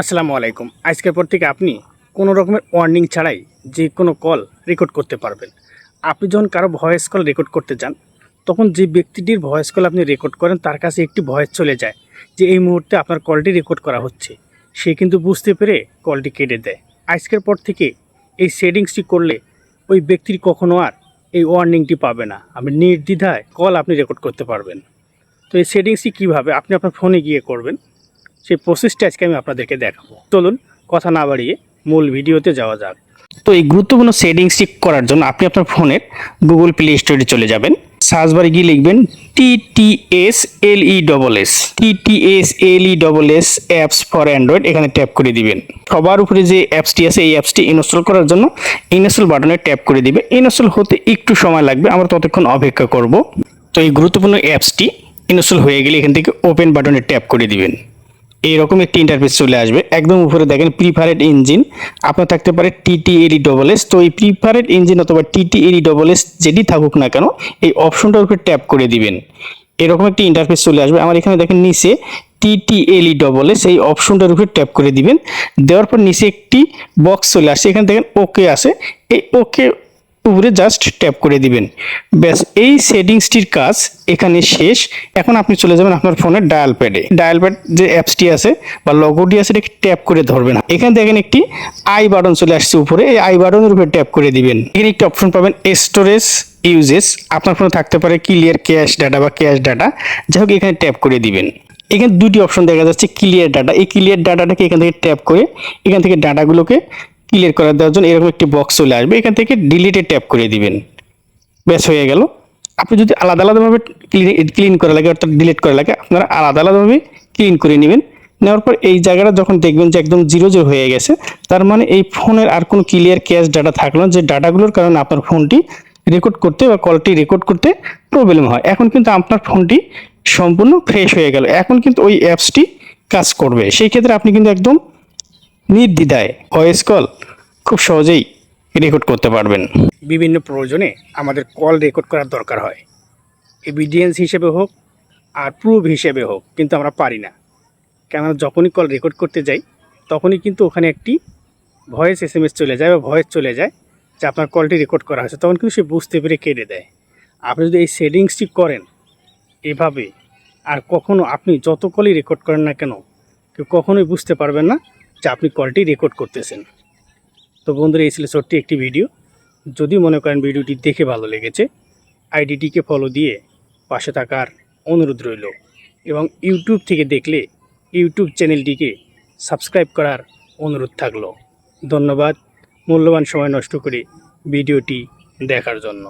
আসসালামু আলাইকুম। আজকের পর থেকে আপনি কোনো রকমের ওয়ার্নিং ছাড়াই যে কোনো কল রেকর্ড করতে পারবেন। আপনি যখন কারও ভয়েস কল রেকর্ড করতে যান, তখন যে ব্যক্তিটির ভয়েস কল আপনি রেকর্ড করেন, তার কাছে একটি ভয়েস চলে যায় যে এই মুহূর্তে আপনার কলটি রেকর্ড করা হচ্ছে। সে কিন্তু বুঝতে পেরে কলটি কেটে দেয়। আজকের পর থেকে এই সেটিংসটি করলে ওই ব্যক্তির কখনো আর এই ওয়ার্নিংটি পাবে না। আপনি নির্দ্বিধায় কল আপনি রেকর্ড করতে পারবেন। তো এই সেটিংসটি কীভাবে? আপনি আপনার ফোনে গিয়ে করবেন। সেই প্রসেসটা আজকে আমি আপনাদেরকে দেখাবো। চলুন কথা না বাড়িয়ে মূল ভিডিওতে যাওয়া যাক। তো এই গুরুত্বপূর্ণ সেটিংসটি করার জন্য আপনি আপনার ফোনের গুগল প্লে স্টোরে চলে যাবেন। সার্চ বারে গিয়ে লিখবেন T T S L E double S T T S L E double S apps for Android এখানে ট্যাপ করে দিবেন। সবার উপরে যে অ্যাপসটি আছে, এই অ্যাপসটি ইনস্টল করার জন্য ইনস্টল বাটনে ট্যাপ করে দিবে ইনস্টল হতে একটু সময় লাগবে, আমরা ততক্ষণ অপেক্ষা করব। তো এই গুরুত্বপূর্ণ অ্যাপসটি ইনস্টল হয়ে গেলে এখান থেকে ওপেন বাটনে ট্যাপ করে দিবেন। এইরকম একটি ইন্টারফেস চলে আসবে। একদম উপরে দেখেন প্রিফারেড ইঞ্জিন আপনার থাকতে পারে টিটিএলই ডবল এস তো এই প্রিফারেড ইঞ্জিন অথবা টিটিএলই ডবল এস যেটি থাকুক না কেন, এই অপশনটার উপরে ট্যাপ করে দিবেন। এরকম একটি ইন্টারফেস চলে আসবে। আমার এখানে দেখেন নিচে টিটিএলই ডবল এস এই অপশনটার উপরে ট্যাপ করে দিবেন। দেওয়ার পর নিচে একটি বক্স চলে আসে। এখানে দেখেন ওকে আছে। এই ওকে উপরে জাস্ট ট্যাপ করে দিবেন। ব্যাস, এই সেটিংসটির কাজ এখানে শেষ। এখন আপনি চলে যাবেন আপনার ফোনের ডায়াল প্যাডে ডায়াল প্যাড যে অ্যাপসটি আছে বা লগোটি আছে, এটাকে ট্যাপ করে ধরবেন। এখানে দেখেন একটি আই বাটন চলে আসছে উপরে। এই আই বাটনের উপরে ট্যাপ করে দিবেন। এখানে একটি অপশন পাবেন স্টোরেজ ইউজেস আপনার ফোনে থাকতে পারে ক্লিয়ার ক্যাশ ডাটা বা ক্যাশ ডাটা যাই হোক, এখানে ট্যাপ করে দিবেন। এখানে দুটি অপশন দেখা যাচ্ছে ক্লিয়ার ডাটা এই ক্লিয়ার ডাটাটাকে এখান থেকে ট্যাপ করে এখান থেকে ডাটাগুলোকে ক্লিয়ার করে দেওয়ার জন্য এরকম একটি বক্স চলে আসবে। এখান থেকে ডিলিটে ট্যাপ করে দিবেন। ব্যাস, হয়ে গেল। আপনি যদি আলাদা আলাদাভাবে ক্লিন করা লাগে, অর্থাৎ ডিলিট করা লাগে, আপনারা আলাদা আলাদাভাবে ক্লিন করে নেবেন। নেওয়ার পর এই জায়গাটা যখন দেখবেন যে একদম জিরো জিরো হয়ে গেছে, তার মানে এই ফোনের আর কোনো ক্লিয়ার ক্যাশ ডাটা থাকল যে ডাটাগুলোর কারণে আপনার ফোনটি রেকর্ড করতে বা কলটি রেকর্ড করতে প্রবলেম হয়। এখন কিন্তু আপনার ফোনটি সম্পূর্ণ ফ্রেশ হয়ে গেল। এখন কিন্তু ওই অ্যাপসটি কাজ করবে। সেই ক্ষেত্রে আপনি কিন্তু একদম নির্দ্বিধায়। ভয়েস কল খুব সহজেই রেকর্ড করতে পারবেন। বিভিন্ন প্রয়োজনে আমাদের কল রেকর্ড করার দরকার হয়। এভিডেন্স হিসেবে হোক আর প্রুফ হিসেবে হোক, কিন্তু আমরা পারি না। কেননা যখনই কল রেকর্ড করতে যাই, তখনই কিন্তু ওখানে একটি ভয়েস এস এম এস চলে যায় বা ভয়েস চলে যায়, যে আপনার কলটি রেকর্ড করা হয়েছে। তখন কিন্তু সে বুঝতে পেরে কেটে দেয়। আপনি যদি এই সেটিংসটি করেন, এভাবে আর কখনো আপনি যত কলই রেকর্ড করেন না কেন, কেউ কখনোই বুঝতে পারবেন না যে আপনি কলটি রেকর্ড করতেছেন। তো বন্ধুরা, এই ছিল ছোট্ট একটি ভিডিও। যদি মনে করেন ভিডিওটি দেখে ভালো লেগেছে, আইডিটিকে ফলো দিয়ে পাশে থাকার অনুরোধ রইল এবং ইউটিউব থেকে দেখলে ইউটিউব চ্যানেলটিকে সাবস্ক্রাইব করার অনুরোধ থাকল। ধন্যবাদ। মূল্যবান সময় নষ্ট করে ভিডিওটি দেখার জন্য।